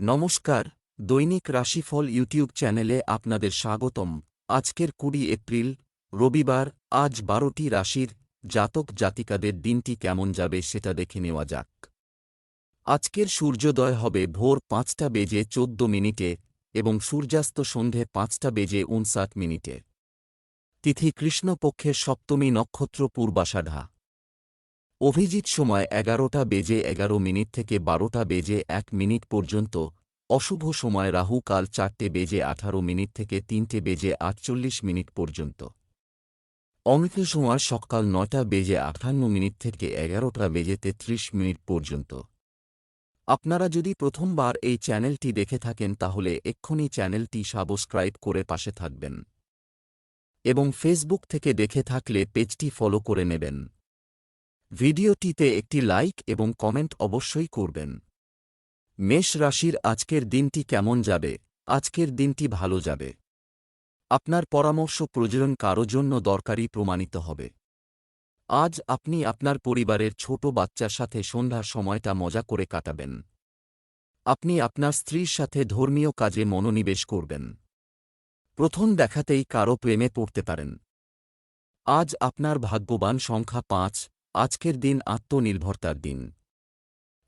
নমস্কার, দৈনিক রাশিফল ইউটিউব চ্যানেলে আপনাদের স্বাগতম। আজকের কুড়ি এপ্রিল, রবিবার, আজ বারোটি রাশির জাতক জাতিকাদের দিনটি কেমন যাবে সেটা দেখে নেওয়া যাক। আজকের সূর্যোদয় হবে ভোর পাঁচটা বেজে চোদ্দ মিনিটে এবং সূর্যাস্ত সন্ধে পাঁচটা বেজে উনষাট মিনিটে। তিথি কৃষ্ণপক্ষের সপ্তমী নক্ষত্র পূর্বাষাঢা। অভিজিৎ সময় এগারোটা বেজে এগারো মিনিট থেকে বারোটা বেজে এক মিনিট পর্যন্ত, অশুভ সময় রাহু কাল চারটে বেজে আঠারো মিনিট থেকে তিনটে বেজে আটচল্লিশ মিনিট পর্যন্ত। অমৃত সময় সকাল নয়টা বেজে আটান্ন মিনিট থেকে এগারোটা বেজে তেত্রিশ মিনিট পর্যন্ত। আপনারা যদি প্রথমবার এই চ্যানেলটি দেখে থাকেন তাহলে এক্ষুনি চ্যানেলটি সাবস্ক্রাইব করে পাশে থাকবেন। এবং ফেসবুক থেকে দেখে থাকলে পেজটি ফলো করে নেবেন। ভিডিওটিতে একটি লাইক এবং কমেন্ট অবশ্যই করবেন। মেষ রাশির আজকের দিনটি কেমন যাবে? আজকের দিনটি ভালো যাবে। আপনার পরামর্শ প্রয়োজন কারও জন্য দরকারি প্রমাণিত হবে। আজ আপনি আপনার পরিবারের ছোট বাচ্চার সাথে সন্ধ্যার সময়টা মজা করে কাটাবেন। আপনি আপনার স্ত্রীর সাথে ধর্মীয় কাজে মনোনিবেশ করবেন। প্রথম দেখাতেই কারও প্রেমে পড়তে পারেন। আজ আপনার ভাগ্যবান সংখ্যা পাঁচ আজকের দিন আত্মনির্ভরতার দিন।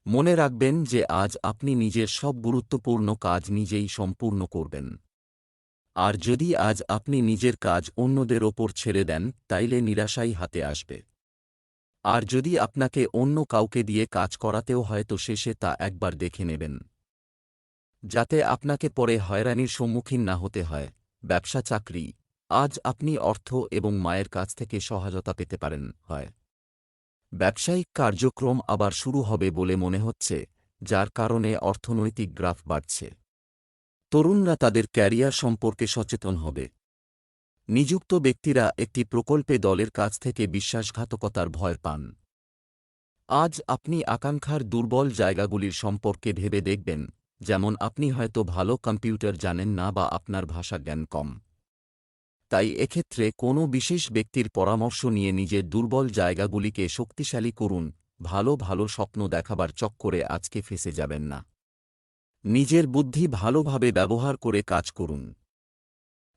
মনে রাখবেন যে আজ আপনি নিজের সব গুরুত্বপূর্ণ কাজ নিজেই সম্পূর্ণ করবেন। আর যদি আজ আপনি নিজের কাজ অন্যদের ওপর ছেড়ে দেন, তাইলে নিরাশাই হাতে আসবে। আর যদি আপনাকে অন্য কাউকে দিয়ে কাজ করাতেও হয়তো শেষে তা একবার দেখে নেবেন। যাতে আপনাকে পরে হয়রানির সম্মুখীন না হতে হয়। ব্যবসা চাকরি। আজ আপনি অর্থ এবং মায়ের কাছ থেকে সহায়তা পেতে পারেন, হয়। ব্যবসায়িক কার্যক্রম আবার শুরু হবে বলে মনে হচ্ছে, যার কারণে অর্থনৈতিক গ্রাফ বাড়ছে। তরুণরা তাদের ক্যারিয়ার সম্পর্কে সচেতন হবে। নিযুক্ত ব্যক্তিরা একটি প্রকল্পে দলের কাছ থেকে বিশ্বাসঘাতকতার ভয় পান। আজ আপনি আকাঙ্ক্ষার দুর্বল জায়গাগুলির সম্পর্কে ভেবে দেখবেন, যেমন আপনি হয়তো ভালো কম্পিউটার জানেন না বা আপনার ভাষা জ্ঞান কম। তাই এক্ষেত্রে কোনো বিশেষ ব্যক্তির পরামর্শ নিয়ে নিজের দুর্বল জায়গাগুলিকে শক্তিশালী করুন, ভালো ভালো স্বপ্ন দেখাবার চক্করে আজকে ফেসে যাবেন না। নিজের বুদ্ধি ভালোভাবে ব্যবহার করে কাজ করুন।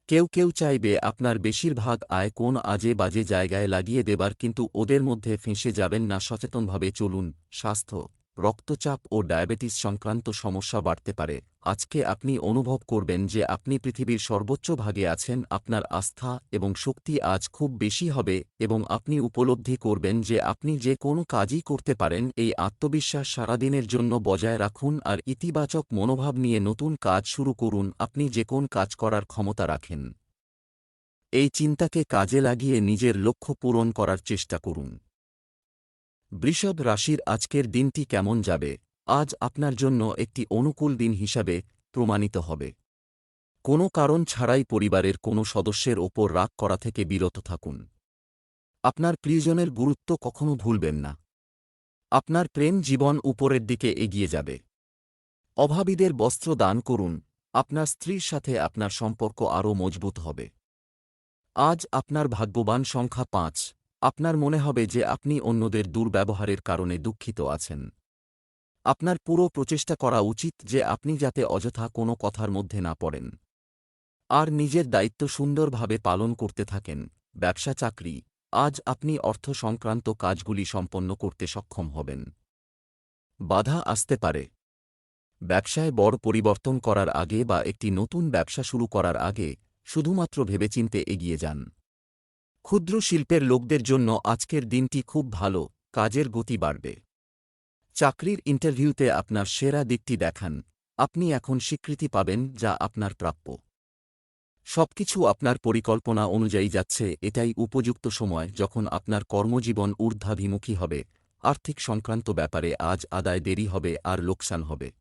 কেউ কেউ চাইবে আপনার বেশিরভাগ আয় কোন আজে বাজে জায়গায় লাগিয়ে দেবার কিন্তু ওদের মধ্যে ফেঁসে যাবেন না, সচেতনভাবে চলুন। স্বাস্থ্য, রক্তচাপ ও ডায়াবেটিস সংক্রান্ত সমস্যা বাড়তে পারে। আজকে আপনি অনুভব করবেন যে আপনি পৃথিবীর সর্বোচ্চ ভাগে আছেন, আপনার আস্থা এবং শক্তি আজ খুব বেশি হবে এবং আপনি উপলব্ধি করবেন যে আপনি যে কোনো কাজই করতে পারেন, এই আত্মবিশ্বাস সারাদিনের জন্য বজায় রাখুন আর ইতিবাচক মনোভাব নিয়ে নতুন কাজ শুরু করুন, আপনি যে কোন কাজ করার ক্ষমতা রাখেন। এই চিন্তাকে কাজে লাগিয়ে নিজের লক্ষ্য পূরণ করার চেষ্টা করুন। বৃষভ রাশির আজকের দিনটি কেমন যাবে? আজ আপনার জন্য একটি অনুকূল দিন হিসাবে প্রমাণিত হবে। কোনো কারণ ছাড়াই পরিবারের কোনো সদস্যের ওপর রাগ করা থেকে বিরত থাকুন। আপনার প্রিয়জনের গুরুত্ব কখনো ভুলবেন না। আপনার প্রেম জীবন উপরের দিকে এগিয়ে যাবে। অভাবীদের বস্ত্র দান করুন, আপনার স্ত্রীর সাথে আপনার সম্পর্ক আরও মজবুত হবে। আজ আপনার ভাগ্যবান সংখ্যা পাঁচ। আপনার মনে হবে যে আপনি অন্যদের দুর্ব্যবহারের কারণে দুঃখিত আছেন। আপনার পুরো প্রচেষ্টা করা উচিত যে আপনি যাতে অযথা কোনো কথার মধ্যে না পড়েন। আর নিজের দায়িত্ব সুন্দরভাবে পালন করতে থাকেন। ব্যবসা চাকরি। আজ আপনি অর্থ সংক্রান্ত কাজগুলি সম্পন্ন করতে সক্ষম হবেন। বাধা আসতে পারে। ব্যবসায় বড় পরিবর্তন করার আগে বা একটি নতুন ব্যবসা শুরু করার আগে শুধুমাত্র ভেবেচিন্তে এগিয়ে যান। ক্ষুদ্র শিল্পের লোকদের জন্য আজকের দিনটি খুব ভালো, কাজের গতি বাড়বে। চাকরির ইন্টারভিউতে আপনার সেরা দিকটি দেখান। আপনি এখন স্বীকৃতি পাবেন যা আপনার প্রাপ্য। সবকিছু আপনার পরিকল্পনা অনুযায়ী যাচ্ছে, এটাই উপযুক্ত সময় যখন আপনার কর্মজীবন ঊর্ধ্বাভিমুখী হবে। আর্থিক সংক্রান্ত ব্যাপারে আজ আদায় দেরি হবে আর লোকসান হবে।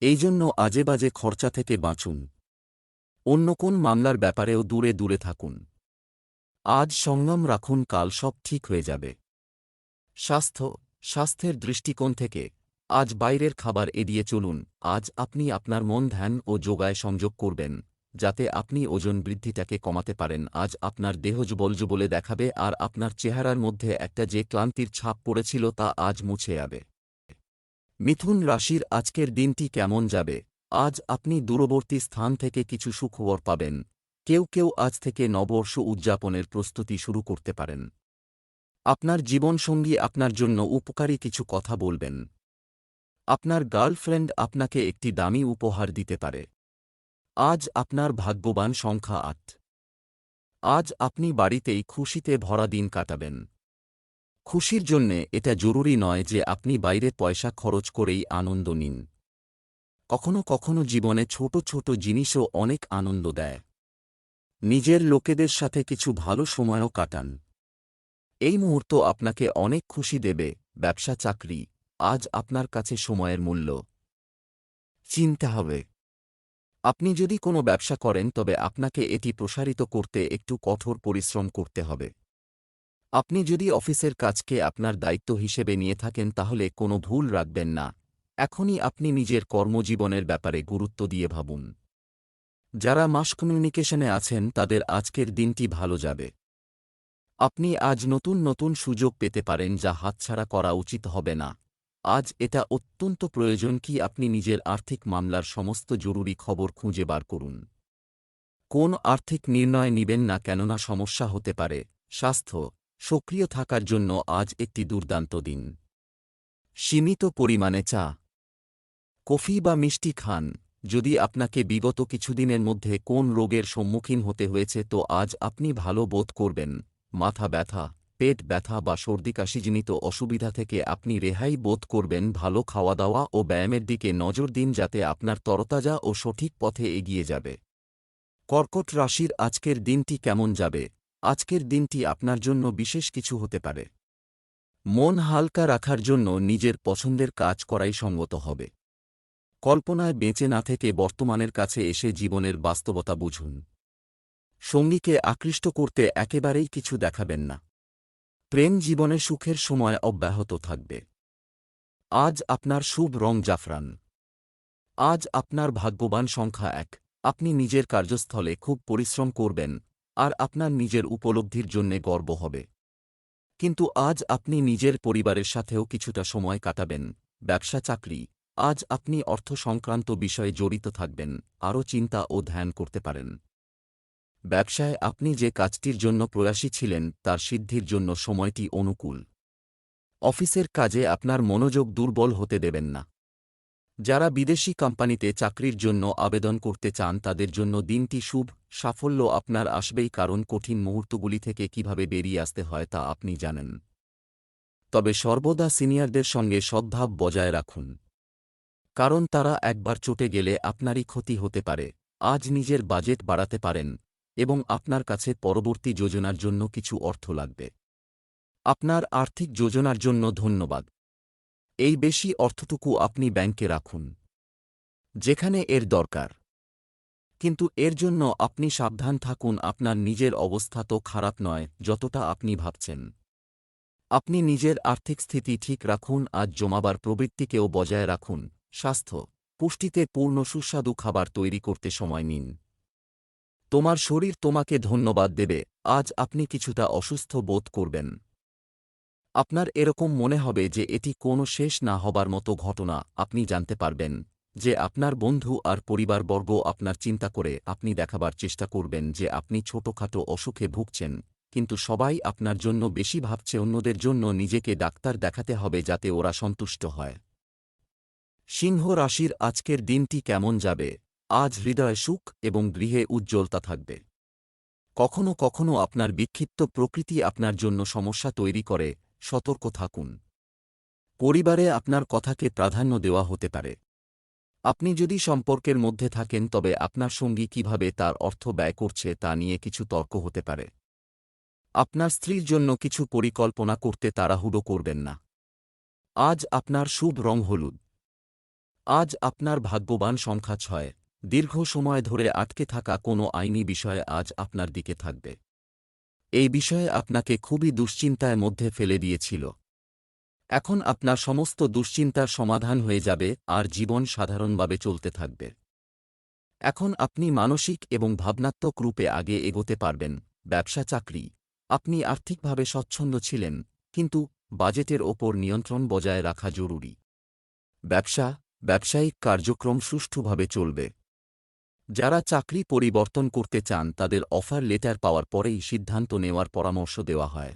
এই জন্য আজে বাজে খরচা থেকে বাঁচুন। অন্য কোন মামলার ব্যাপারেও দূরে দূরে থাকুন। আজ সংযম রাখুন, কাল সব ঠিক হয়ে যাবে। স্বাস্থ্য স্বাস্থ্যের দৃষ্টিকোণ থেকে, আজ বাইরের খাবার এড়িয়ে চলুন, আজ আপনি আপনার মন ধ্যান ও যোগায় সংযোগ করবেন, যাতে আপনি ওজন বৃদ্ধিটাকে কমাতে পারেন, আজ আপনার দেহ বলে দেখাবে আর আপনার চেহারার মধ্যে একটা যে ক্লান্তির ছাপ পড়েছিল তা আজ মুছে যাবে। মিথুন রাশির আজকের দিনটি কেমন যাবে? আজ আপনি দূরবর্তী স্থান থেকে কিছু সুখবর পাবেন, কেউ কেউ আজ থেকে নববর্ষ উদযাপনের প্রস্তুতি শুরু করতে পারেন। আপনার জীবনসঙ্গী আপনার জন্য উপকারী কিছু কথা বলবেন। আপনার গার্লফ্রেন্ড আপনাকে একটি দামি উপহার দিতে পারে। আজ আপনার ভাগ্যবান সংখ্যা আট। আজ আপনি বাড়িতেই খুশিতে ভরা দিন কাটাবেন। খুশির জন্যে এটা জরুরি নয় যে আপনি বাইরে পয়সা খরচ করেই আনন্দ নিন। কখনো কখনো জীবনে ছোট ছোট জিনিসও অনেক আনন্দ দেয়। নিজের লোকেদের সাথে কিছু ভালো সময়ও কাটান। এই মুহূর্ত আপনাকে অনেক খুশি দেবে, ব্যবসা চাকরি, আজ আপনার কাছে সময়ের মূল্য। চিনতে হবে। আপনি যদি কোনো ব্যবসা করেন, তবে আপনাকে এটি প্রসারিত করতে একটু কঠোর পরিশ্রম করতে হবে। আপনি যদি অফিসের কাজকে আপনার দায়িত্ব হিসেবে নিয়ে থাকেন, তাহলে কোনো ভুল রাখবেন না। এখনই আপনি নিজের কর্মজীবনের ব্যাপারে গুরুত্ব দিয়ে ভাবুন। যারা মাস কমিউনিকেশনে আছেন, তাদের আজকের দিনটি ভালো যাবে। আপনি আজ নতুন নতুন সুযোগ পেতে পারেন যা হাতছাড়া করা উচিত হবে না। আজ এটা অত্যন্ত প্রয়োজন কি আপনি নিজের আর্থিক মামলার সমস্ত জরুরি খবর খুঁজে বার করুন। কোন আর্থিক নির্ণয় নিবেন না কেননা সমস্যা হতে পারে। স্বাস্থ্য, সক্রিয় থাকার জন্য আজ একটি দুর্দান্ত দিন। সীমিত পরিমাণে চা। কফি বা মিষ্টি খান। যদি আপনাকে বিগত কিছুদিনের মধ্যে কোন রোগের সম্মুখীন হতে হয়েছে তো আজ আপনি ভালো বোধ করবেন। মাথা ব্যথা, পেট ব্যথা বা সর্দিকাশিজনিত অসুবিধা থেকে আপনি রেহাই বোধ করবেন ভালো খাওয়া দাওয়া ও ব্যায়ামের দিকে নজর দিন যাতে আপনার তরতাজা ও সঠিক পথে এগিয়ে যাবে। কর্কট রাশির আজকের দিনটি কেমন যাবে? আজকের দিনটি আপনার জন্য বিশেষ কিছু হতে পারে। মন হালকা রাখার জন্য নিজের পছন্দের কাজ করাই সঙ্গত হবে। কল্পনায় বেঁচে না থেকে বর্তমানের কাছে এসে জীবনের বাস্তবতা বুঝুন। সঙ্গীকে আকৃষ্ট করতে একেবারেই কিছু দেখাবেন না। প্রেম জীবনে সুখের সময় অব্যাহত থাকবে। আজ আপনার শুভ রং জাফরান। আজ আপনার ভাগ্যবান সংখ্যা এক। আপনি নিজের কার্যস্থলে খুব পরিশ্রম করবেন, আর আপনার নিজের উপলব্ধির জন্যে গর্ব হবে। কিন্তু আজ আপনি নিজের পরিবারের সাথেও কিছুটা সময় কাটাবেন, ব্যবসা, চাকরি। আজ আপনি অর্থ সংক্রান্ত বিষয়ে জড়িত থাকবেন, আরও চিন্তা ও ধ্যান করতে পারেন। ব্যবসায় আপনি যে কাজটির জন্য প্রয়াসী ছিলেন, তার সিদ্ধির জন্য সময়টি অনুকূল। অফিসের কাজে আপনার মনোযোগ দুর্বল হতে দেবেন না। যারা বিদেশি কোম্পানিতে চাকরির জন্য আবেদন করতে চান, তাদের জন্য দিনটি শুভ, সাফল্য আপনার আসবেই, কারণ কঠিন মুহূর্তগুলি থেকে কীভাবে বেরিয়ে আসতে হয় তা আপনি জানেন। তবে সর্বদা সিনিয়রদের সঙ্গে সদ্ভাব বজায় রাখুন। কারণ তারা একবার চটে গেলে আপনারই ক্ষতি হতে পারে। আজ নিজের বাজেট বাড়াতে পারেন। এবং আপনার কাছে পরবর্তী যোজনার জন্য কিছু অর্থ লাগবে। আপনার আর্থিক যোজনার জন্য ধন্যবাদ। এই বেশি অর্থটুকু আপনি ব্যাংকে রাখুন। যেখানে এর দরকার। কিন্তু এর জন্য আপনি সাবধান থাকুন, আপনার নিজের অবস্থা তো খারাপ নয়, যতটা আপনি ভাবছেন। আপনি নিজের আর্থিক স্থিতি ঠিক রাখুন আজ জমাবার প্রবৃত্তিকেও বজায় রাখুন। স্বাস্থ্য, পুষ্টিতে পূর্ণ সুস্বাদু খাবার তৈরি করতে সময় নিন। তোমার শরীর তোমাকে ধন্যবাদ দেবে, আজ আপনি কিছুটা অসুস্থ বোধ করবেন। আপনার এরকম মনে হবে যে এটি কোনো শেষ না হবার মতো ঘটনা, আপনি জানতে পারবেন যে আপনার বন্ধু আর পরিবারবর্গ আপনার চিন্তা করে আপনি দেখাবার চেষ্টা করবেন যে আপনি ছোটখাটো অসুখে ভুগছেন, কিন্তু সবাই আপনার জন্য বেশি ভাবছে অন্যদের জন্য নিজেকে ডাক্তার দেখাতে হবে যাতে ওরা সন্তুষ্ট হয়। সিংহ রাশির আজকের দিনটি কেমন যাবে? আজ হৃদয় সুখ এবং গৃহে উজ্জ্বলতা থাকবে। কখনো কখনো আপনার বিক্ষিপ্ত প্রকৃতি আপনার জন্য সমস্যা তৈরি করে, সতর্ক থাকুন। পরিবারে আপনার কথাকে প্রাধান্য দেওয়া হতে পারে। আপনি যদি সম্পর্কের মধ্যে থাকেন, তবে আপনার সঙ্গী কীভাবে তার অর্থ ব্যয় করছে তা নিয়ে কিছু তর্ক হতে পারে। আপনার স্ত্রীর জন্য কিছু পরিকল্পনা করতে তাড়াহুড়ো করবেন না। আজ আপনার শুভ রং হলুদ। আজ আপনার ভাগ্যবান সংখ্যা ছয়। দীর্ঘ সময় ধরে আটকে থাকা কোনো আইনি বিষয়ে আজ আপনার দিকে থাকবে। এই বিষয়ে আপনাকে খুবই দুশ্চিন্তায় মধ্যে ফেলে দিয়েছিল। এখন আপনার সমস্ত দুশ্চিন্তার সমাধান হয়ে যাবে আর জীবন সাধারণভাবে চলতে থাকবে। এখন আপনি মানসিক এবং ভাবনাত্মক রূপে আগে এগোতে পারবেন, ব্যবসা, চাকরি। আপনি আর্থিকভাবে স্বচ্ছন্দ ছিলেন, কিন্তু বাজেটের ওপর নিয়ন্ত্রণ বজায় রাখা জরুরি। ব্যবসা, ব্যবসায়িক কার্যক্রম সুষ্ঠুভাবে চলবে। যারা চাকরি পরিবর্তন করতে চান, তাদের অফার লেটার পাওয়ার পরেই সিদ্ধান্ত নেওয়ার পরামর্শ দেওয়া হয়।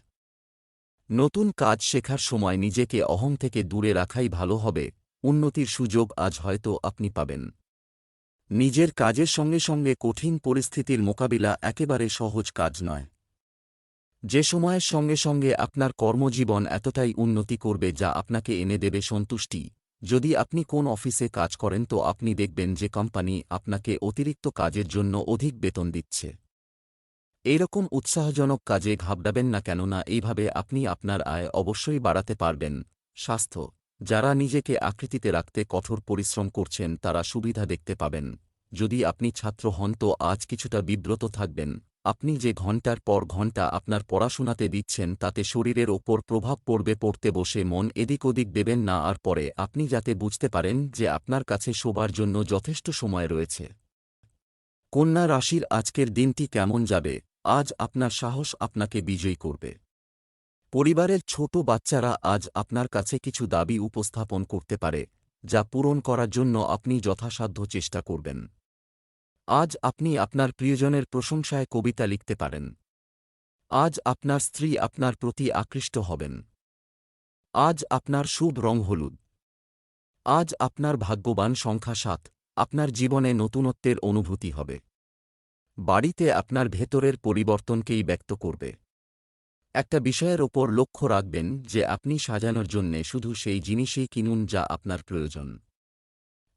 নতুন কাজ শেখার সময় নিজেকে অহং থেকে দূরে রাখাই ভালো হবে। উন্নতির সুযোগ আজ হয়তো আপনি পাবেন। নিজের কাজের সঙ্গে সঙ্গে কঠিন পরিস্থিতির মোকাবিলা একেবারে সহজ কাজ নয়। যে সময়ের সঙ্গে সঙ্গে আপনার কর্মজীবন এতটাই উন্নতি করবে যা আপনাকে এনে দেবে সন্তুষ্টি। যদি আপনি কোন অফিসে কাজ করেন তো আপনি দেখবেন যে কোম্পানি আপনাকে অতিরিক্ত কাজের জন্য অধিক বেতন দিচ্ছে। এইরকম উৎসাহজনক কাজে ঘাবড়াবেন না কেননা এইভাবে আপনি আপনার আয় অবশ্যই বাড়াতে পারবেন। স্বাস্থ্য, যারা নিজেকে আকৃতিতে রাখতে কঠোর পরিশ্রম করছেন তারা সুবিধা দেখতে পাবেন। যদি আপনি ছাত্র হন তো আজ কিছুটা বিব্রত থাকবেন। আপনি যে ঘণ্টার পর ঘণ্টা আপনার পড়াশোনাতে দিচ্ছেন তাতে শরীরের ওপর প্রভাব পড়বে, পড়তে বসে মন এদিক ওদিক দেবেন না আর পরে আপনি যাতে বুঝতে পারেন যে আপনার কাছে শোবার জন্য যথেষ্ট সময় রয়েছে। কন্যা রাশির আজকের দিনটি কেমন যাবে? আজ আপনার সাহস আপনাকে বিজয়ী করবে। পরিবারের ছোট বাচ্চারা আজ আপনার কাছে কিছু দাবি উপস্থাপন করতে পারে, যা পূরণ করার জন্য আপনি যথাসাধ্য চেষ্টা করবেন। আজ আপনি আপনার প্রিয়জনের প্রশংসায় কবিতা লিখতে পারেন। আজ আপনার স্ত্রী আপনার প্রতি আকৃষ্ট হবেন। আজ আপনার শুভ রং হলুদ। আজ আপনার ভাগ্যবান সংখ্যা সাত, আপনার জীবনে নতুনত্বের অনুভূতি হবে। বাড়িতে আপনার ভেতরের পরিবর্তনকেই ব্যক্ত করবে। একটা বিষয়ের ওপর লক্ষ্য রাখবেন যে আপনি সাজানোর জন্যে শুধু সেই জিনিসই কিনুন যা আপনার প্রয়োজন।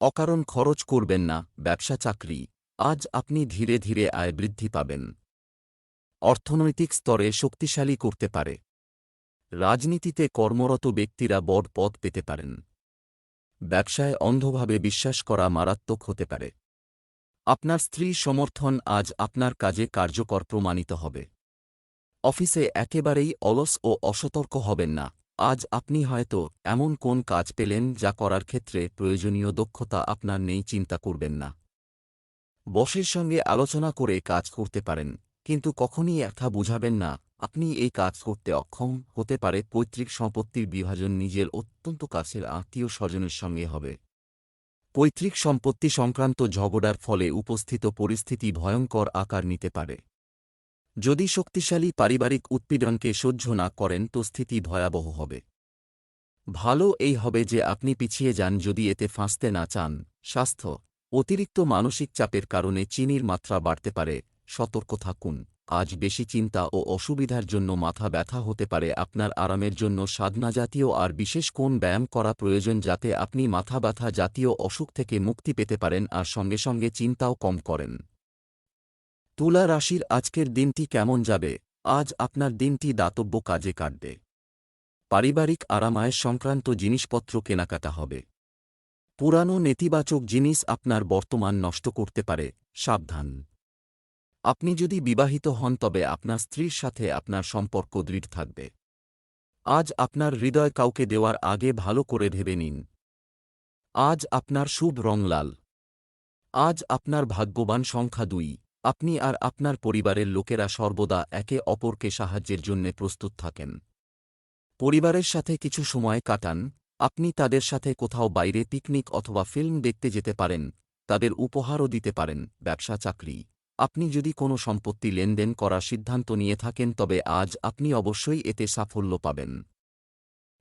অকারণ খরচ করবেন না, ব্যবসা চাকরি। আজ আপনি ধীরে ধীরে আয় বৃদ্ধি পাবেন। অর্থনৈতিক স্তরে শক্তিশালী করতে পারে। রাজনীতিতে কর্মরত ব্যক্তিরা বড় পদ পেতে পারেন। ব্যবসায় অন্ধভাবে বিশ্বাস করা মারাত্মক হতে পারে। আপনার স্ত্রী সমর্থন আজ আপনার কাজে কার্যকর প্রমাণিত হবে। অফিসে একেবারেই অলস ও অসতর্ক হবেন না। আজ আপনি হয়তো এমন কোন কাজ পেলেন যা করার ক্ষেত্রে প্রয়োজনীয় দক্ষতা আপনার নেই, চিন্তা করবেন না। বসের সঙ্গে আলোচনা করে কাজ করতে পারেন, কিন্তু কখনই একটা বুঝাবেন না। আপনি এই কাজ করতে অক্ষম হতে পারে, পৈতৃক সম্পত্তির বিভাজন নিজের অত্যন্ত কাছের আত্মীয় স্বজনের সঙ্গে হবে। পৈতৃক সম্পত্তি সংক্রান্ত ঝগড়ার ফলে উপস্থিত পরিস্থিতি ভয়ঙ্কর আকার নিতে পারে। যদি শক্তিশালী পারিবারিক উৎপীড়নকে সহ্য না করেন, তো স্থিতি ভয়াবহ হবে। ভালো এই হবে যে আপনি পিছিয়ে যান যদি এতে ফাঁসতে না চান। স্বাস্থ্য অতিরিক্ত মানসিক চাপের কারণে চিনির মাত্রা বাড়তে পারে। সতর্ক থাকুন। আজ বেশি চিন্তা ও অসুবিধার জন্য মাথা ব্যথা হতে পারে। আপনার আরামের জন্য সাধনা জাতীয় আর বিশেষ কোন ব্যায়াম করা প্রয়োজন যাতে আপনি মাথা ব্যথা জাতীয় অসুখ থেকে মুক্তি পেতে পারেন আর সঙ্গে সঙ্গে চিন্তাও কম করেন। তুলা রাশির আজকের দিনটি কেমন যাবে? আজ আপনার দিনটি দাতব্য কাজে কাটবে। পারিবারিক আরামায় সংক্রান্ত জিনিসপত্র কেনাকাটা হবে। পুরানো নেতিবাচক জিনিস আপনার বর্তমান নষ্ট করতে পারে, সাবধান। আপনি যদি বিবাহিত হন, তবে আপনার স্ত্রীর সাথে আপনার সম্পর্ক দৃঢ় থাকবে। আজ আপনার হৃদয় কাউকে দেওয়ার আগে ভালো করে ভেবে নিন। আজ আপনার শুভ রং লাল। আজ আপনার ভাগ্যবান সংখ্যা দুই। আপনি আর আপনার পরিবারের লোকেরা সর্বদা একে অপরকে সাহায্যের জন্যে প্রস্তুত থাকেন। পরিবারের সাথে কিছু সময় কাটান আপনি তাদের সাথে কোথাও বাইরে পিকনিক অথবা ফিল্ম দেখতে যেতে পারেন, তাদের উপহারও দিতে পারেন, ব্যবসা, চাকরি। আপনি যদি কোনো সম্পত্তি লেনদেন করার সিদ্ধান্ত নিয়ে থাকেন, তবে আজ আপনি অবশ্যই এতে সাফল্য পাবেন।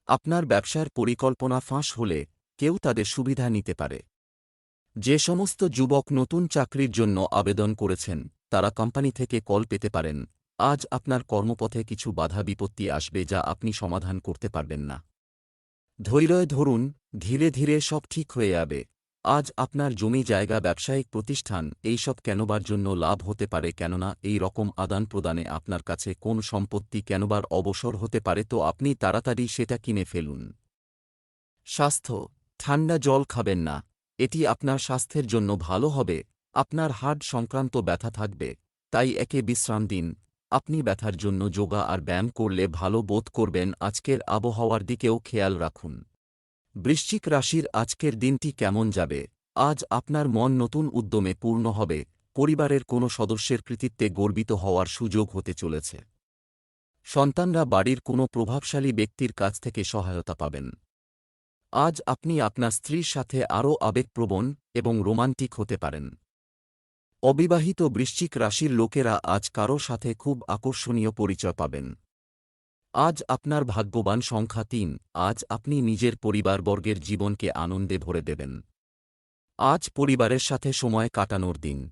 আপনার ব্যবসার পরিকল্পনা ফাঁস হলে কেউ তাদের সুবিধা নিতে পারে। যে সমস্ত যুবক নতুন চাকরির জন্য আবেদন করেছেন, তারা কোম্পানি থেকে কল পেতে পারেন। আজ আপনার কর্মপথে কিছু বাধা বিপত্তি আসবে যা আপনি সমাধান করতে পারবেন না। ধৈর্য ধরুন, ধীরে ধীরে সব ঠিক হয়ে যাবে। আজ আপনার জমি জায়গা ব্যবসায়িক প্রতিষ্ঠান এইসব কেনবার জন্য লাভ হতে পারে কেননা এই রকম আদান প্রদানে আপনার কাছে কোন সম্পত্তি কেনবার অবসর হতে পারে তো আপনি তাড়াতাড়ি সেটা কিনে ফেলুন। স্বাস্থ্য, ঠান্ডা জল খাবেন না, এটি আপনার স্বাস্থ্যের জন্য ভালো হবে, আপনার হার্ট সংক্রান্ত ব্যথা থাকবে, তাই একে বিশ্রাম দিন। আপনি ব্যথার জন্য যোগা আর ব্যায়াম করলে ভালো বোধ করবেন আজকের আবহাওয়ার দিকেও খেয়াল রাখুন। বৃশ্চিক রাশির আজকের দিনটি কেমন যাবে? আজ আপনার মন নতুন উদ্যমে পূর্ণ হবে, পরিবারের কোনো সদস্যের কৃতিত্বে গর্বিত হওয়ার সুযোগ হতে চলেছে। সন্তানরা বাড়ির কোনো প্রভাবশালী ব্যক্তির কাছ থেকে সহায়তা পাবেন। আজ আপনি আপনার স্ত্রীর সাথে আরও আবেগপ্রবণ এবং রোমান্টিক হতে পারেন। অবিবাহিত বৃশ্চিক রাশির লোকেরা আজ কারও সাথে খুব আকর্ষণীয় পরিচয় পাবেন। আজ আপনার ভাগ্যবান সংখ্যা তিন, আজ আপনি নিজের পরিবারবর্গের জীবনকে আনন্দে ভরে দেবেন। আজ পরিবারের সাথে সময় কাটানোর দিন।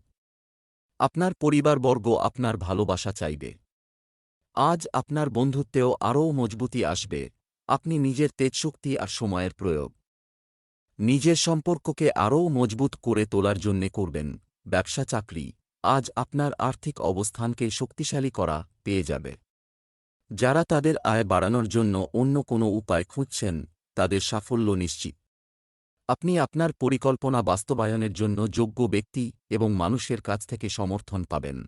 আপনার পরিবারবর্গ আপনার ভালোবাসা চাইবে। আজ আপনার বন্ধুত্বেও আরও মজবুতি আসবে। আপনি নিজের তেজশক্তি আর সময়ের প্রয়োগ। নিজের সম্পর্ককে আরও মজবুত করে তোলার জন্যে করবেন। ব্যবসা চাকরি, আজ আপনার আর্থিক অবস্থানকে শক্তিশালী করা পেয়ে যাবে। যারা তাদের আয় বাড়ানোর জন্য অন্য কোনো উপায় খুঁজছেন, তাদের সাফল্য নিশ্চিত। আপনি আপনার পরিকল্পনা বাস্তবায়নের জন্য যোগ্য ব্যক্তি এবং মানুষের কাছ থেকে সমর্থন পাবেন।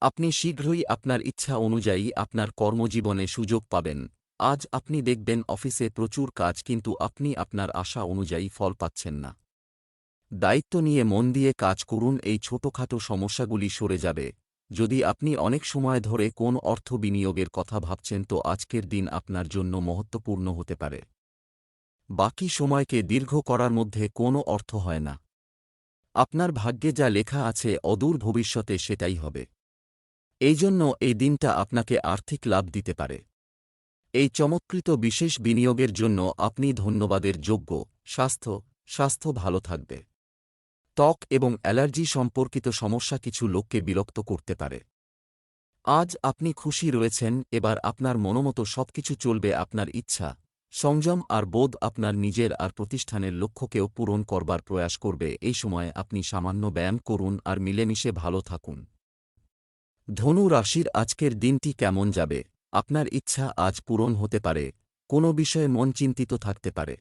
আপনি শীঘ্রই আপনার ইচ্ছা অনুযায়ী আপনার কর্মজীবনে সুযোগ পাবেন। আজ আপনি দেখবেন অফিসে প্রচুর কাজ কিন্তু আপনি আপনার আশা অনুযায়ী ফল পাচ্ছেন না। দায়িত্ব নিয়ে মন দিয়ে কাজ করুন, এই ছোটখাটো সমস্যাগুলি সরে যাবে। যদি আপনি অনেক সময় ধরে কোন অর্থ বিনিয়োগের কথা ভাবছেন, তো আজকের দিন আপনার জন্য মহত্বপূর্ণ হতে পারে। বাকি সময়কে দীর্ঘ করার মধ্যে কোনো অর্থ হয় না। আপনার ভাগ্যে যা লেখা আছে, অদূর ভবিষ্যতে সেটাই হবে। এই জন্য এই দিনটা আপনাকে আর্থিক লাভ দিতে পারে। এই চমৎকৃত বিশেষ বিনিয়োগের জন্য আপনি ধন্যবাদের যোগ্য। স্বাস্থ্য স্বাস্থ্য ভালো থাকবে। ত্বক এবং অ্যালার্জি সম্পর্কিত সমস্যা কিছু লোককে বিরক্ত করতে পারে। আজ আপনি খুশি রয়েছেন, এবার আপনার মনোমতো সবকিছু চলবে আপনার ইচ্ছা, সংযম আর বোধ আপনার নিজের আর প্রতিষ্ঠানের লক্ষ্যকেও পূরণ করবার প্রয়াস করবে, এই সময় আপনি সামান্য ব্যায়াম করুন আর মিলেমিশে ভালো থাকুন। ধনু রাশির আজকের দিনটি কেমন যাবে? আপনার ইচ্ছা আজ পূরণ হতে পারে, কোনো বিষয়ে মন চিন্তিত থাকতে পারে।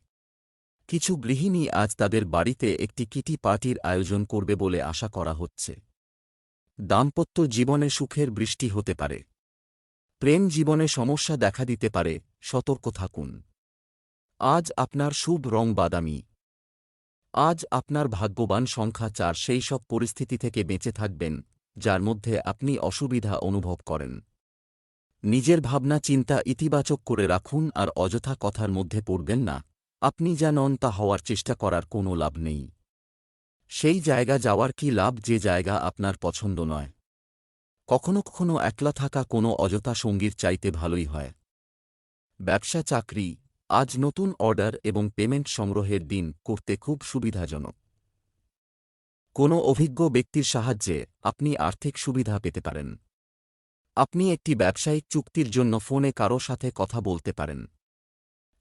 কিছু গৃহিণী আজ তাদের বাড়িতে একটি কিটি পার্টির আয়োজন করবে বলে আশা করা হচ্ছে। দাম্পত্য জীবনে সুখের বৃষ্টি হতে পারে। প্রেম জীবনে সমস্যা দেখা দিতে পারে, সতর্ক থাকুন। আজ আপনার শুভ রং বাদামি। আজ আপনার ভাগ্যবান সংখ্যা চার, সেই সব পরিস্থিতি থেকে বেঁচে থাকবেন, যার মধ্যে আপনি অসুবিধা অনুভব করেন। নিজের ভাবনা চিন্তা ইতিবাচক করে রাখুন আর অযথা কথার মধ্যে পড়বেন না। আপনি যা নন তা হওয়ার চেষ্টা করার কোনো লাভ নেই। সেই জায়গা যাওয়ার কি লাভ যে জায়গা আপনার পছন্দ নয়? কখনো কখনো একলা থাকা কোনো অযথা সঙ্গীর চাইতে ভালোই হয়। ব্যবসা চাকরি, আজ নতুন অর্ডার এবং পেমেন্ট সংগ্রহের দিন করতে খুব সুবিধাজনক। কোনো অভিজ্ঞ ব্যক্তির সাহায্যে আপনি আর্থিক সুবিধা পেতে পারেন। আপনি একটি ব্যবসায়িক চুক্তির জন্য ফোনে কারও সাথে কথা বলতে পারেন।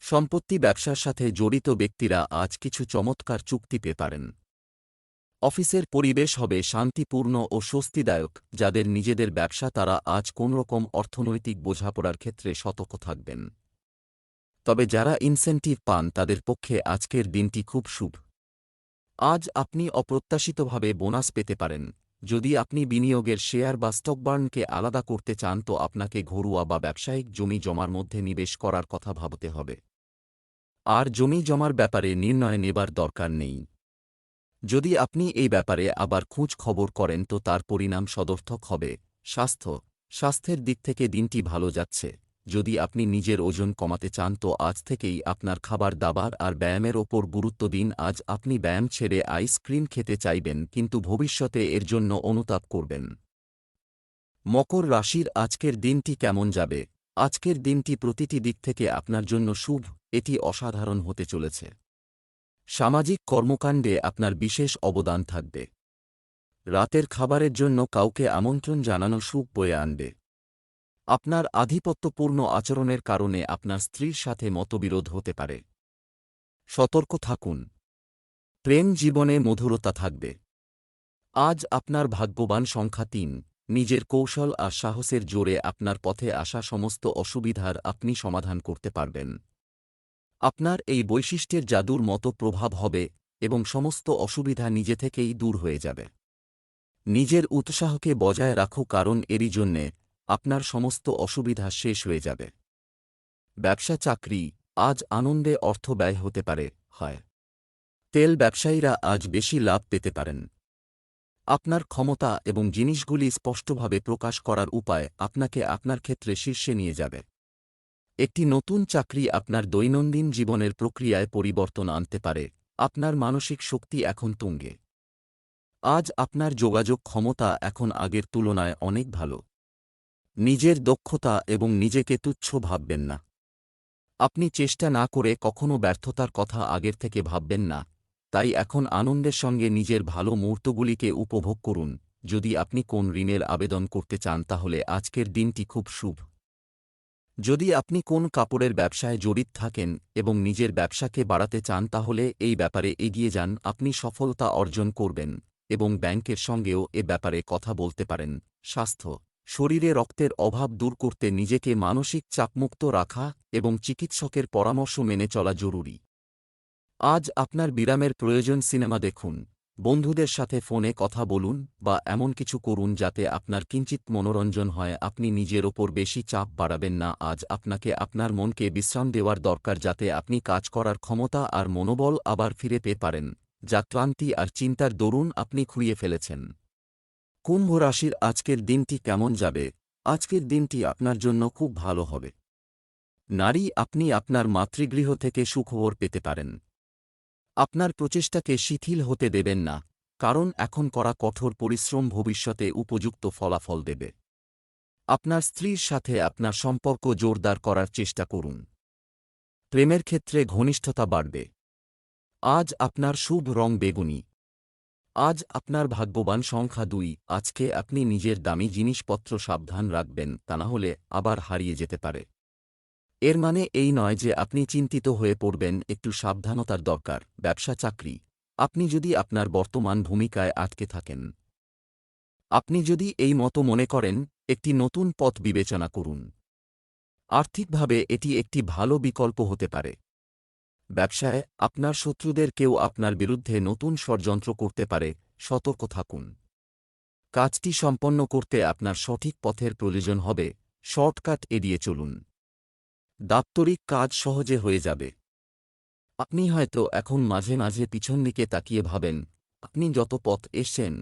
সম্পত্তি ব্যবসার সাথে জড়িত ব্যক্তিরা আজ কিছু চমৎকার চুক্তি পেতে পারেন। অফিসের পরিবেশ হবে শান্তিপূর্ণ ও স্বস্তিদায়ক, যাদের নিজেদের ব্যবসা তারা আজ কোনরকম অর্থনৈতিক বোঝাপড়ার ক্ষেত্রে সতর্ক থাকবেন। তবে যারা ইনসেন্টিভ পান, তাদের পক্ষে আজকের দিনটি খুব শুভ। আজ আপনি অপ্রত্যাশিতভাবে বোনাস পেতে পারেন। যদি আপনি বিনিয়োগের শেয়ার বা স্টকবার্নকে আলাদা করতে চান, তো আপনাকে ঘরোয়া বা ব্যবসায়িক জমি জমার মধ্যে নিবেশ করার কথা ভাবতে হবে। আর জমি জমার ব্যাপারে নির্ণয় নেবার দরকার নেই। যদি আপনি এই ব্যাপারে আবার খোঁজ খবর করেন তো তার পরিণাম সদর্থক হবে। স্বাস্থ্য, স্বাস্থ্যের দিক থেকে দিনটি ভালো যাচ্ছে। যদি আপনি নিজের ওজন কমাতে চান তো আজ থেকেই আপনার খাবার, দাবার আর ব্যায়ামের ওপর গুরুত্ব দিন। আজ আপনি ব্যায়াম ছেড়ে আইসক্রিম খেতে চাইবেন কিন্তু ভবিষ্যতে এর জন্য অনুতাপ করবেন। মকর রাশির আজকের দিনটি কেমন যাবে? আজকের দিনটি প্রতিটি দিক থেকে আপনার জন্য শুভ। এটি অসাধারণ হতে চলেছে। সামাজিক কর্মকাণ্ডে আপনার বিশেষ অবদান থাকবে। রাতের খাবারের জন্য কাউকে আমন্ত্রণ জানানো সুখ বয়ে আনবে। আপনার আধিপত্যপূর্ণ আচরণের কারণে আপনার স্ত্রীর সাথে মতবিরোধ হতে পারে। সতর্ক থাকুন। প্রেম জীবনে মধুরতা থাকবে। আজ আপনার ভাগ্যবান সংখ্যা তিন। নিজের কৌশল আর সাহসের জোরে আপনার পথে আসা সমস্ত অসুবিধার আপনি সমাধান করতে পারবেন। আপনার এই বৈশিষ্ট্যের জাদুর মতো প্রভাব হবে এবং সমস্ত অসুবিধা নিজে থেকেই দূর হয়ে যাবে। নিজের উৎসাহকে বজায় রাখো কারণ এরই জন্যে আপনার সমস্ত অসুবিধা শেষ হয়ে যাবে। ব্যবসা চাকরি আজ আনন্দে অর্থ ব্যয় হতে পারে, হয়। তেল ব্যবসায়ীরা আজ বেশি লাভ পেতে পারেন। আপনার ক্ষমতা এবং জিনিসগুলি স্পষ্টভাবে প্রকাশ করার উপায় আপনাকে আপনার ক্ষেত্রে শীর্ষে নিয়ে যাবে। একটি নতুন চাকরি আপনার দৈনন্দিন জীবনের প্রক্রিয়ায় পরিবর্তন আনতে পারে। আপনার মানসিক শক্তি এখন তুঙ্গে। আজ আপনার যোগাযোগ ক্ষমতা এখন আগের তুলনায় অনেক ভালো। নিজের দক্ষতা এবং নিজেকে তুচ্ছ ভাববেন না। আপনি চেষ্টা না করে কখনো ব্যর্থতার কথা আগের থেকে ভাববেন না। তাই এখন আনন্দের সঙ্গে নিজের ভালো মুহূর্তগুলিকে উপভোগ করুন। যদি আপনি কোন ঋণের আবেদন করতে চান তাহলে আজকের দিনটি খুব শুভ। যদি আপনি কোন কাপড়ের ব্যবসায় জড়িত থাকেন এবং নিজের ব্যবসাকে বাড়াতে চান তাহলে এই ব্যাপারে এগিয়ে যান, আপনি সফলতা অর্জন করবেন এবং ব্যাংকের সঙ্গেও এ ব্যাপারে কথা বলতে পারেন। স্বাস্থ্য, শরীরে রক্তের অভাব দূর করতে নিজেকে মানসিক চাপমুক্ত রাখা এবং চিকিৎসকের পরামর্শ মেনে চলা জরুরি। আজ আপনার বিরামের প্রয়োজন সিনেমা দেখুন। বন্ধুদের সাথে ফোনে কথা বলুন বা এমন কিছু করুন যাতে আপনার কিঞ্চিত মনোরঞ্জন হয়, আপনি নিজের ওপর বেশি চাপ বাড়াবেন না। আজ আপনাকে আপনার মনকে বিশ্রাম দেওয়ার দরকার যাতে আপনি কাজ করার ক্ষমতা আর মনোবল আবার ফিরে পেয়ে পারেন। যা ক্লান্তি আর চিন্তার দরুন আপনি খুঁড়িয়ে ফেলেছেন। কুম্ভ রাশির আজকের দিনটি কেমন যাবে? আজকের দিনটি আপনার জন্য খুব ভালো হবে। নারী, আপনি আপনার মাতৃগৃহ থেকে সুখবর পেতে পারেন। আপনার প্রচেষ্টাকে শিথিল হতে দেবেন না, কারণ এখন করা কঠোর পরিশ্রম ভবিষ্যতে উপযুক্ত ফলাফল দেবে। আপনার স্ত্রীর সাথে আপনার সম্পর্ক জোরদার করার চেষ্টা করুন। প্রেমের ক্ষেত্রে ঘনিষ্ঠতা বাড়বে। আজ আপনার শুভ রং বেগুনি। আজ আপনার ভাগ্যবান সংখ্যা দুই, আজকে আপনি নিজের দামি জিনিসপত্র সাবধান রাখবেন, তা না হলে আবার হারিয়ে যেতে পারে। এর মানে এই নয় যে আপনি চিন্তিত হয়ে পড়বেন, একটু সাবধানতার দরকার, ব্যবসা, চাকরি। আপনি যদি আপনার বর্তমান ভূমিকায় আটকে থাকেন। আপনি যদি এই মতো মনে করেন, একটি নতুন পথ বিবেচনা করুন। আর্থিকভাবে এটি একটি ভালো বিকল্প হতে পারে। ব্যবসায় আপনার শত্রুদের কেউ আপনার বিরুদ্ধে নতুন ষড়যন্ত্র করতে পারে, সতর্ক থাকুন। কাজটি সম্পন্ন করতে আপনার সঠিক পথের প্রয়োজন হবে, শর্টকাট এড়িয়ে চলুন। দাপ্তরিক কাজ সহজে হয়ে যাবে। আপনি হয়তো এখন মাঝে মাঝে পিছন দিকে তাকিয়ে ভাবেন, আপনি যত পথ এসছেন,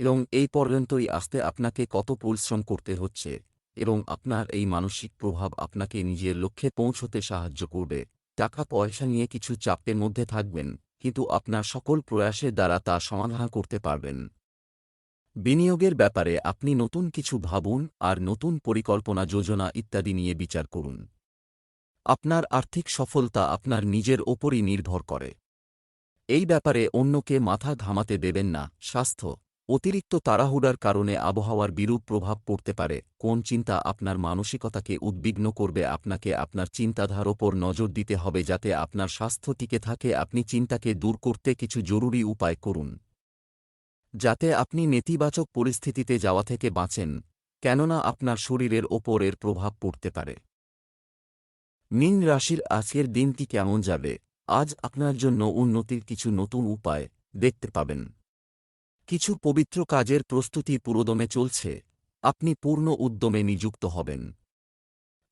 এবং এই পর্যন্তই আসতে আপনাকে কত পরিশ্রম করতে হচ্ছে, এবং আপনার এই মানসিক প্রভাব আপনাকে নিজের লক্ষ্যে পৌঁছতে সাহায্য করবে। টাকা পয়সা নিয়ে কিছু চাপের মধ্যে থাকবেন, কিন্তু আপনার সকল প্রয়াসের দ্বারা তা সমাধান করতে পারবেন। বিনিয়োগের ব্যাপারে আপনি নতুন কিছু ভাবুন আর নতুন পরিকল্পনা যোজনা ইত্যাদি নিয়ে বিচার করুন। আপনার আর্থিক সফলতা আপনার নিজের ওপরই নির্ভর করে। এই ব্যাপারে অন্যকে মাথা ঘামাতে দেবেন না, স্বাস্থ্য, অতিরিক্ত তাড়াহুড়ার কারণে আবহাওয়ার বিরূপ প্রভাব পড়তে পারে, কোন চিন্তা আপনার মানসিকতাকে উদ্বিগ্ন করবে আপনাকে আপনার চিন্তাধার ওপর নজর দিতে হবে যাতে আপনার স্বাস্থ্য টিকে থাকে, আপনি চিন্তাকে দূর করতে কিছু জরুরি উপায় করুন। যাতে আপনি নেতিবাচক পরিস্থিতিতে যাওয়া থেকে বাঁচেন, কেননা আপনার শরীরের ওপর এর প্রভাব পড়তে পারে। মীন রাশির আজকের দিনটি কেমন যাবে? আজ আপনার জন্য উন্নতির কিছু নতুন উপায় দেখতে পাবেন। কিছু পবিত্র কাজের প্রস্তুতি পুরোদমে চলছে। আপনি পূর্ণ উদ্যমে নিযুক্ত হবেন।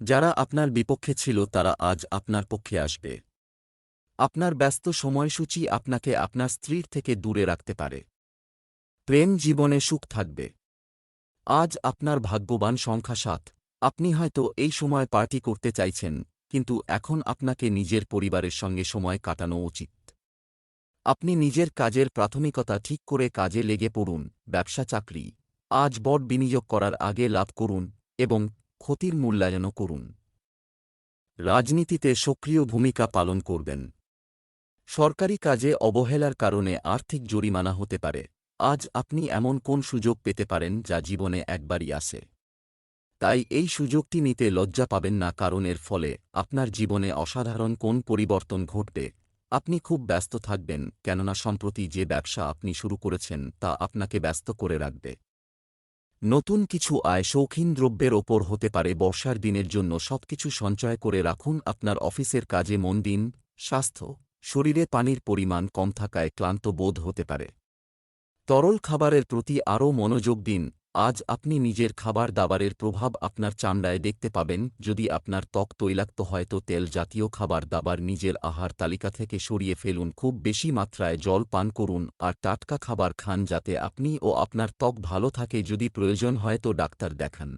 যারা আপনার বিপক্ষে ছিল, তারা আজ আপনার পক্ষে আসবে। আপনার ব্যস্ত সময়সূচি আপনাকে আপনার স্ত্রীর থেকে দূরে রাখতে পারে। প্রেম জীবনে সুখ থাকবে। আজ আপনার ভাগ্যবান সংখ্যা সাত। আপনি হয়তো এই সময় পার্টি করতে চাইছেন। কিন্তু এখন আপনাকে নিজের পরিবারের সঙ্গে সময় কাটানো উচিত। আপনি নিজের কাজের প্রাথমিকতা ঠিক করে কাজে লেগে পড়ুন, ব্যবসা, চাকরি। আজ বট বিনিয়োগ করার আগে লাভ করুন এবং ক্ষতির মূল্যায়নও করুন। রাজনীতিতে সক্রিয় ভূমিকা পালন করবেন। সরকারি কাজে অবহেলার কারণে আর্থিক জরিমানা হতে পারে। আজ আপনি এমন কোন সুযোগ পেতে পারেন যা জীবনে একবারই আসে? তাই এই সুযোগটি নিতে লজ্জা পাবেন না কারণ এর ফলে আপনার জীবনে অসাধারণ কোন পরিবর্তন ঘটবে। আপনি খুব ব্যস্ত থাকবেন, কেননা সম্প্রতি যে ব্যবসা আপনি শুরু করেছেন তা আপনাকে ব্যস্ত করে রাখবে। নতুন কিছু আয় শৌখিন দ্রব্যের ওপর হতে পারে, বর্ষার দিনের জন্য সবকিছু সঞ্চয় করে রাখুন আপনার অফিসের কাজে মন দিন, স্বাস্থ্য, শরীরে পানির পরিমাণ কম থাকায় ক্লান্ত বোধ হতে পারে। তরল খাবারের প্রতি আরও মনোযোগ দিন আজ আপনি নিজের খাবার দাবারের প্রভাব আপনার চামড়ায় দেখতে পাবেন। যদি আপনার ত্বক তৈলাক্ত হয় তো তেল জাতীয় খাবার দাবার নিজের আহার তালিকা থেকে সরিয়ে ফেলুন। খুব বেশি মাত্রায় জল পান করুন আর টাটকা খাবার খান যাতে আপনি ও আপনার ত্বক ভালো থাকে। যদি প্রয়োজন হয় তো ডাক্তার দেখান।